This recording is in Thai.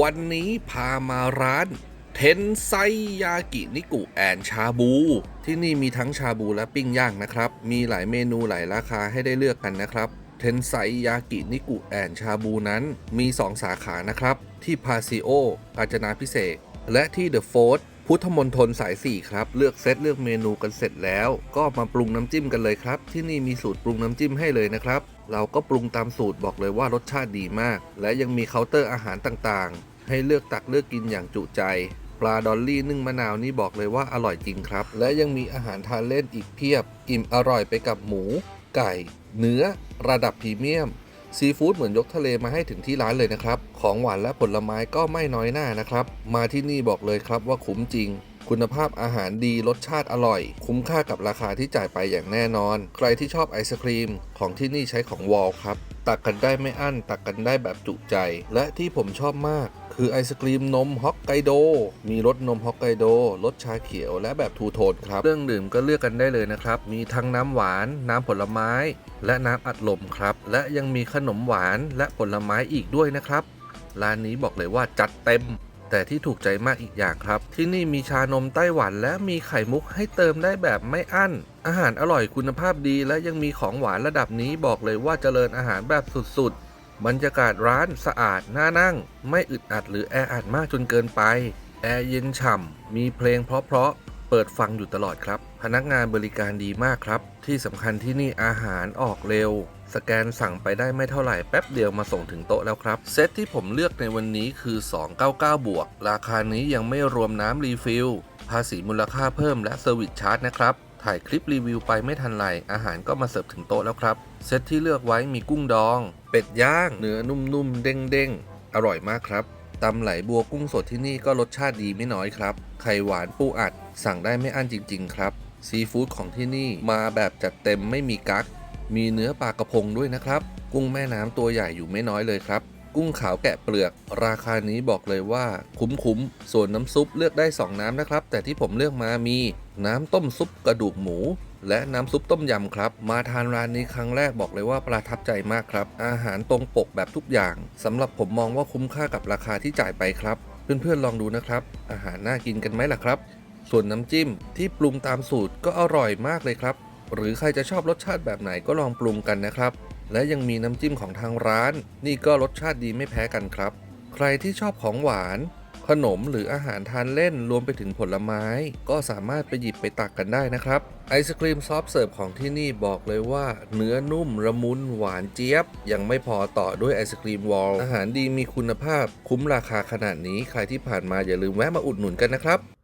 วันนี้พามาร้านเทนไซยากินิกุแอนชาบู ที่นี่มีทั้งชาบูและปิ้งย่างนะครับ มีหลายเมนูหลายราคาให้ได้เลือกกันนะครับ เทนไซยากินิกุแอนชาบูนั้นมี 2 สาขานะครับ ที่พาซิโอ กาญจนาพิเศษ และที่เดอะโฟร์ พุทธมณฑลสาย 4 ครับ เลือกเซตเลือกเมนูกันเสร็จแล้ว ก็มาปรุงน้ำจิ้มกันเลยครับ ที่นี่มีสูตรปรุงน้ำจิ้มให้เลยนะครับ เราก็ปรุงตามสูตรบอกเลยว่ารสชาติดีมาก และยังมีเคาน์เตอร์อาหารต่างๆ ให้เลือกตักเลือกกินอย่างจุใจ ปลาดอลลี่นึ่งมะนาวนี่บอกเลยว่าอร่อยจริงครับ และยังมีอาหารทานเล่นอีกเพียบ อิ่มอร่อยไปกับหมู ไก่ เนื้อ ระดับพรีเมียม ซีฟู้ดเหมือนยกทะเลมาให้ถึงที่ร้านเลยนะครับ ของหวานและผลไม้ก็ไม่น้อยหน้านะครับ มาที่นี่บอกเลยครับว่าคุ้มจริง คุณภาพอาหารดีรสชาติอร่อย คุ้มค่ากับราคาที่จ่ายไปอย่างแน่นอน ใครที่ชอบไอศครีม ของที่นี่ใช้ของวอลครับ ตักกันได้ไม่อั้น ตักกันได้แบบจุใจ และที่ผมชอบมาก คือไอศครีมนมฮอกไกโด มีรสนมฮอกไกโด รสชาเขียวและแบบทูโทนครับเครื่องดื่มก็เลือกกันได้เลยนะครับ มีทั้งน้ำหวาน น้ำผลไม้ และน้ำอัดลมครับ และยังมีขนมหวานและผลไม้อีกด้วยนะครับ ร้านนี้บอกเลยว่าจัดเต็ม แต่ที่ถูกใจมากอีกอย่างครับ ที่นี่มีชานมไต้หวันและมีไข่มุกให้เติมได้แบบไม่อั้น อาหารอร่อยคุณภาพดีและยังมีของหวานระดับนี้บอกเลยว่าเจริญอาหารแบบสุดๆ บรรยากาศร้านสะอาดน่านั่ง ไม่อึดอัดหรือแออัดมากจนเกินไป แอร์เย็นฉ่ำมีเพลงเพราะๆ เปิดฟังอยู่ตลอดครับ พนักงานบริการดีมากครับ ที่สำคัญที่นี่อาหารออกเร็ว สแกนสั่งไปได้ไม่เท่าไหร่แป๊บเดียวมาส่งถึงโต๊ะแล้วครับ เซตที่ผมเลือกในวันนี้คือ 299 บวก ราคานี้ยังไม่รวมน้ำรีฟิล ภาษีมูลค่าเพิ่มและเซอร์วิสชาร์จนะครับถ่ายคลิปรีวิวไปไม่ทันไรอาหารก็มาเสิร์ฟถึงโต๊ะแล้วครับ เซตที่เลือกไว้มีกุ้งดอง เป็ดย่าง เนื้อนุ่มๆ เด้งๆ อร่อยมากครับ ตำไหลบัวกุ้งสดที่นี่ก็รสชาติดีไม่น้อยครับ ไข่หวานปูอัด สั่งได้ไม่อั้นจริง ๆ ครับ ซีฟู้ดของที่นี่มาแบบจัดเต็มไม่มีกั๊ก มีเนื้อปลากระพงด้วยนะครับ กุ้งแม่น้ำตัวใหญ่อยู่ไม่น้อยเลยครับ กุ้งขาวแกะเปลือก ราคานี้บอกเลยว่า คุ้มๆ ส่วนน้ำซุปเลือกได้ 2 น้ำนะครับ แต่ที่ผมเลือกมามี น้ำต้มซุปกระดูกหมู และน้ำซุปต้มยำครับ มาทานร้านนี้ครั้งแรกบอกเลยว่าประทับใจมากครับ อาหารตรงปกแบบทุกอย่างสำหรับผมมองว่าคุ้มค่ากับราคาที่จ่ายไปครับ เพื่อนๆลองดูนะครับ อาหารน่ากินกันไหมล่ะครับ ส่วนน้ำจิ้มที่ปรุงตามสูตรก็อร่อยมากเลยครับ หรือใครจะชอบรสชาติแบบไหนก็ลองปรุงกันนะครับ และยังมีน้ำจิ้มของทางร้าน นี่ก็รสชาติดีไม่แพ้กันครับ ใครที่ชอบของหวาน ขนมหรืออาหารทานเล่นรวมไปถึงผลไม้ ก็สามารถไปหยิบไปตักกันได้นะครับ ไอศครีมซอฟเสิร์ฟของที่นี่บอกเลยว่า เนื้อนุ่มละมุนหวานเจี๊ยบ ยังไม่พอต่อด้วยไอศครีมวอลอาหารดีมีคุณภาพ คุ้มราคาขนาดนี้ใครที่ผ่านมาอย่าลืมแวะมาอุดหนุนกันนะครับ